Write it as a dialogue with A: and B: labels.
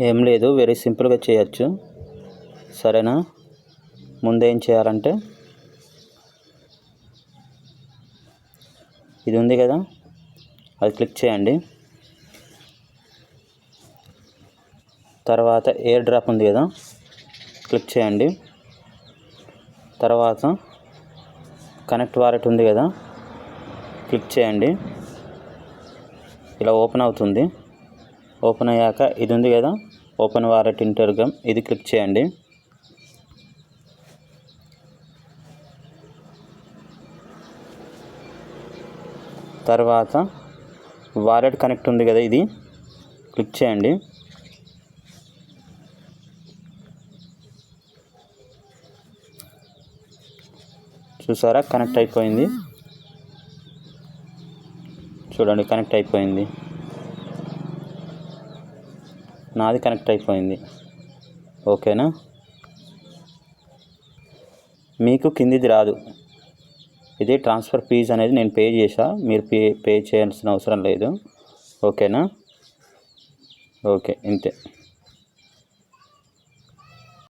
A: ఏం లేదు వెరీ సింపుల్గా చేయొచ్చు. సరేనా? ముందు ఏం చేయాలంటే ఇది ఉంది కదా? అది క్లిక్ చేయండి. తర్వాత ఎయిర్ డ్రాప్ ఉంది కదా? క్లిక్ చేయండి. తర్వాత కనెక్ట్ వాలెట్ ఉంది కదా? క్లిక్ చేయండి. ఇలా ఓపెన్ అవుతుంది. ఓపెన్ అయ్యాక ఇది ఉంది కదా. ఓపెన్ వారెట్ ఇంటర్గమ్ ఇది క్లిక్ చేయండి. తర్వాత వాలెట్ కనెక్ట్ ఉంది కదా ఇది. క్లిక్ చేయండి. చూసారా? కనెక్ట్ అయిపోయింది. చూడండి కనెక్ట్ అయిపోయింది. నాది కనెక్ట్ అయిపోయింది. ఓకేనా? మీకు కిందిది రాదు. ఇది ట్రాన్స్ఫర్ ఫీజ్ అనేది నేను పే చేసా మీరు పే పే చేయాల్సిన అవసరం లేదు. ఓకేనా? ఓకే ఇంతే.